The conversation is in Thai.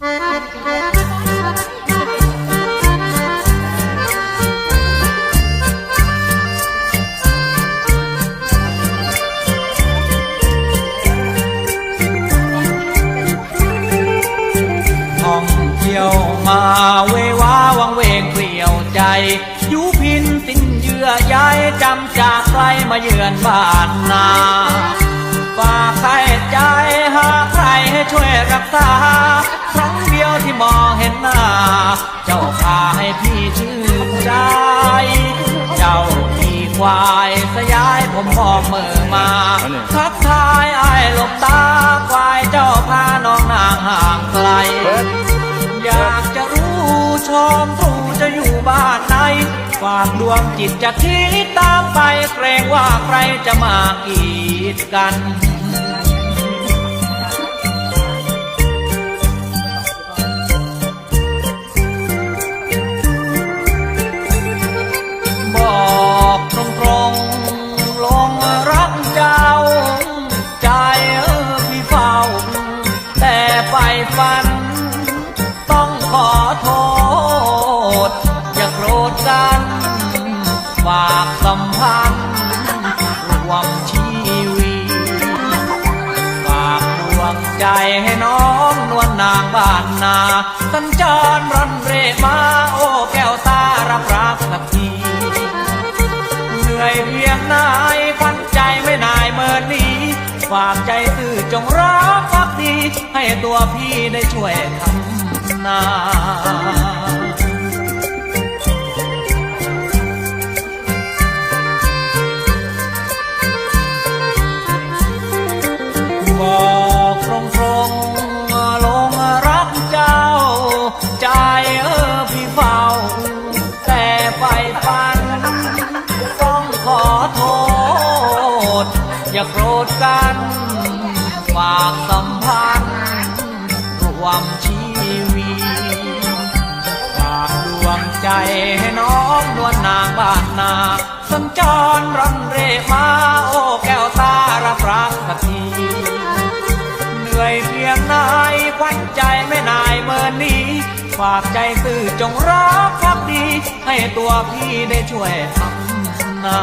ท่องเที่ยวมาเววาวังเวงเปลี่ยวใจยุพินสิ้นเยื่อใยจำจากใครมาเยือนบ้านนาฝากใครใจหาใครให้ช่วยรักษา มองเห็นหน้า เจ้าพาให้พี่ชื่นใจเจ้าขี่ควายสยายผมมองเมื่อมาทักทายไอ้ายหลบตาควายเจ้าพาน้องนางห่างไกล อยากจะรู้ชมตรูจะอยู่บ้านไหนฝากดวงจิตจะคิดตามไปเกรงว่าใครจะมากีดกัน ฝากสัมพันธ์รวมชีวิตฝากดวงใจให้น้องนวลนางบ้านนาสัญจรร่อนเร่มาโอ้แก้วตารับรักสักทีเหนื่อยเพียงนายควันใจไม่นายเมินนี้ฝากใจซื่อจงรักพักดี ให้ตัวพี่ได้ช่วยทำนา ฝันต้องขอโทษ อย่าโกรธกัน ฝากสัมพันธ์รวมชีวิตฝากดวงใจให้น้องนวลนางบ้านนาสัญจรรันเรมาโอ้แก้วตารับรักสักทีเหนื่อยเพียงนายควันใจไม่นายเมินนี้ ฝากใจซื่อจงรักพักดี ให้ตัวพี่ได้ช่วยทำนา